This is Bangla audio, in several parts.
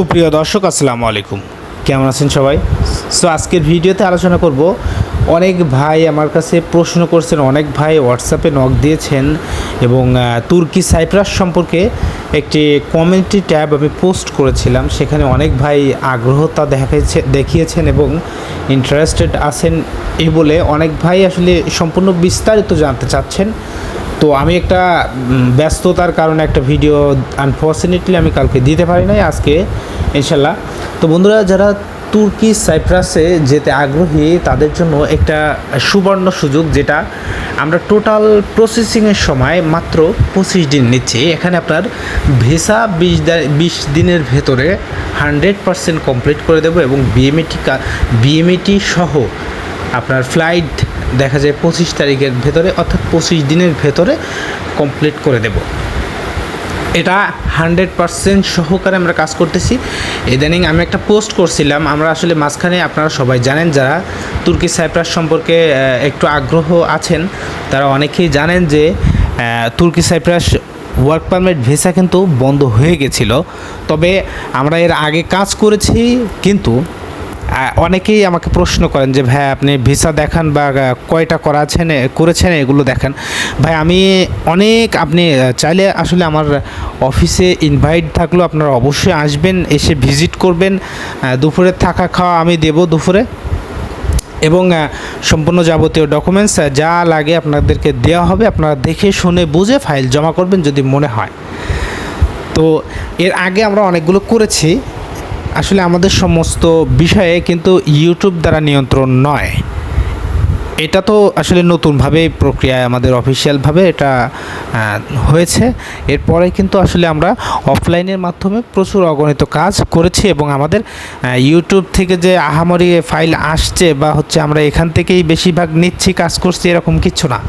সুপ্রিয় দর্শক আসসালামু আলাইকুম। কেমন আছেন সবাই? সো আজকের ভিডিওতে আলোচনা করব অনেক ভাই আমার কাছে প্রশ্ন করছেন, অনেক ভাই হোয়াটসঅ্যাপে নক দিয়েছেন এবং তুর্কি সাইপ্রাস সম্পর্কে একটি কমেন্ট্রি ট্যাব আমি পোস্ট করেছিলাম, সেখানে অনেক ভাই আগ্রহতা দেখাইছে, দেখিয়েছেন এবং ইন্টারেস্টেড আছেন এই বলে অনেক ভাই আসলে সম্পূর্ণ বিস্তারিত জানতে চাচ্ছেন। তো আমি একটা ব্যস্ততার কারণে একটা ভিডিও আনফর্চুনেটলি আমি কালকে দিতে পারি নাই, আজকে ইনশাল্লাহ। তো বন্ধুরা, যারা তুর্কি সাইপ্রাসে যেতে আগ্রহী তাদের জন্য একটা সুবর্ণ সুযোগ যেটা আমরা টোটাল প্রসেসিংয়ের সময় মাত্র পঁচিশ দিন নিচ্ছি। এখানে আপনার ভিসা বিশ বিশ দিনের ভেতরে হান্ড্রেড পারসেন্ট কমপ্লিট করে দেবো এবং বিএমএটি বিএমএটি সহ আপনার ফ্লাইট দেখা যায় পঁচিশ তারিখের ভেতরে অর্থাৎ পঁচিশ দিনের ভেতরে কমপ্লিট করে দেব। এটা হান্ড্রেড পারসেন্ট সহকারে আমরা কাজ করতেছি। ইদানিং আমি একটা পোস্ট করছিলাম, আমরা আসলে মাঝখানে আপনারা সবাই জানেন যারা তুর্কি সাইপ্রাস সম্পর্কে একটু আগ্রহ আছেন, তারা অনেকেই জানেন যে তুর্কি সাইপ্রাস ওয়ার্ক পারমিট ভিসা কিন্তু বন্ধ হয়ে গেছিল। তবে আমরা এর আগে কাজ করেছি, কিন্তু অনেকেই আমাকে প্রশ্ন করেন যে, ভাই, আপনি ভিসা দেখান বা কয়টা করাছেন করেছেন এগুলো দেখান? ভাই, আমি অনেক, আপনি চাইলে আসলে আমার অফিসে ইনভাইট থাকলেও আপনারা অবশ্যই আসবেন, এসে ভিজিট করবেন। দুপুরে থাকা খাওয়া আমি দেব দুপুরে। এবং সম্পূর্ণ যাবতীয় ডকুমেন্টস যা লাগে আপনাদেরকে দেওয়া হবে, আপনারা দেখে, শুনে, বুঝে ফাইল জমা করবেন যদি মনে হয়। তো, এর আগে আমরা অনেকগুলো করেছি। আসলে আমাদের সমস্ত বিষয়ে কিন্তু ইউটিউব দ্বারা নিয়ন্ত্রণ নয়। এটা তো আসলে নতুনভাবে প্রক্রিয়ায় আমাদের অফিসিয়ালভাবে এটা হয়েছে। এরপরে কিন্তু আসলে আমরা অফলাইনের মাধ্যমে প্রচুর অগণিত কাজ করেছি এবং আমাদের ইউটিউব থেকে যে আহামরি ফাইল আসছে বা হচ্ছে আমরা এখান থেকেই বেশিরভাগ নিচ্ছি, কাজ করছি, এরকম কিছু না।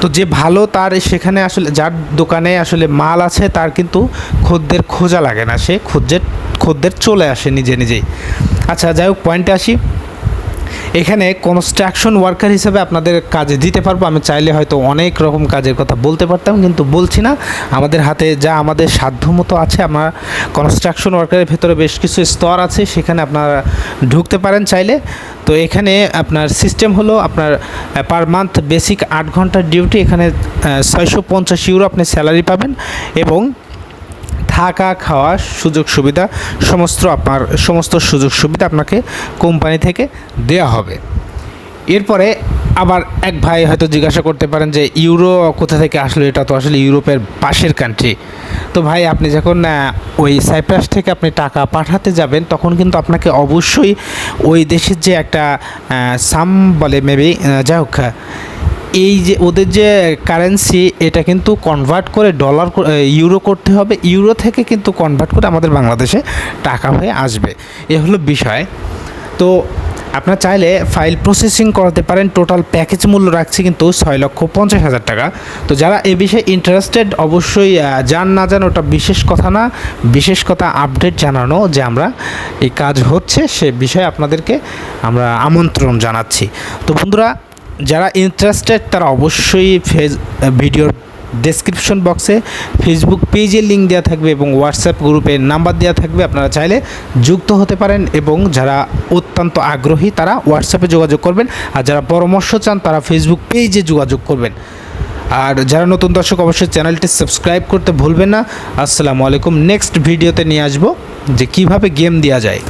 তো যে ভালো তার সেখানে আসলে, যার দোকানে আসলে মাল আছে, তার কিন্তু খদ্দের খোঁজা লাগে না। সে খদ্দের খদ্দের চলে আসে নিজে নিজেই। আচ্ছা যাই হোক পয়েন্টে আসি। এখানে কনস্ট্রাকশন ওয়ার্কার হিসেবে আপনাদের কাজে দিতে পারব। আমি চাইলে হয়তো অনেক রকম কাজের কথা বলতে পারতাম, কিন্তু বলছি না। আমাদের হাতে যা আমাদের সাধ্য মতো আছে, আমরা কনস্ট্রাকশন ওয়ার্কারের ভেতরে বেশ কিছু স্তর আছে, সেখানে আপনারা ঢুকতে পারেন চাইলে। তো এখানে আপনার সিস্টেম হলো আপনার পার মান্থ বেসিক আট ঘণ্টার ডিউটি এখানে ছয়শো পঞ্চাশ ইউরো আপনি স্যালারি পাবেন এবং থাকা, খাওয়া, সুযোগ সুবিধা, সমস্ত আপনার, সমস্ত সুযোগ সুবিধা আপনাকে কোম্পানি থেকে দেওয়া হবে। এরপরে আবার এক ভাই হয়তো জিজ্ঞাসা করতে পারেন যে, ইউরো কোথা থেকে আসলো? এটা তো আসলে ইউরোপের পাশের কান্ট্রি তো ভাই, আপনি যখন ওই সাইপ্রাস থেকে আপনি টাকা পাঠাতে যাবেন, তখন কিন্তু আপনাকে অবশ্যই ওই দেশের যে একটা সাম বলে মেবি যাই হোক এই যে ওদের যে কারেন্সি এটা কিন্তু কনভার্ট করে ডলার ইউরো করতে হবে। ইউরো থেকে কিন্তু কনভার্ট করে আমাদের বাংলাদেশে টাকা হয়ে আসবে। এ হলো বিষয়। তো আপনার চাইলে ফাইল প্রসেসিং করাতে পারেন। টোটাল প্যাকেজ মূল্য রাখছি কিন্তু ছয় লক্ষ পঞ্চাশ হাজার টাকা। তো যারা এ বিষয়ে ইন্টারেস্টেড অবশ্যই জান না জান ওটা বিশেষ কথা না। বিশেষ কথা আপডেট জানানো যে আমরা এই কাজ হচ্ছে, সে বিষয়ে আপনাদেরকে আমরা আমন্ত্রণ জানাচ্ছি। তো বন্ধুরা যারা ইন্টারেস্টেড তারা অবশ্যই ফেস ভিডিওর ডেসক্রিপশন বক্সে ফেসবুক পেজের লিঙ্ক দেওয়া থাকবে এবং হোয়াটসঅ্যাপ গ্রুপের নাম্বার দেওয়া থাকবে। আপনারা চাইলে যুক্ত হতে পারেন এবং যারা অত্যন্ত আগ্রহী, তারা হোয়াটসঅ্যাপে যোগাযোগ করবেন। আর যারা পরামর্শ চান, তারা ফেসবুক পেজে যোগাযোগ করবেন। আর যারা নতুন দর্শক, অবশ্যই চ্যানেলটি সাবস্ক্রাইব করতে ভুলবেন না। আসসালামু আলাইকুম। নেক্সট ভিডিওতে নিয়ে আসব যে কীভাবে গেম দেওয়া যায়।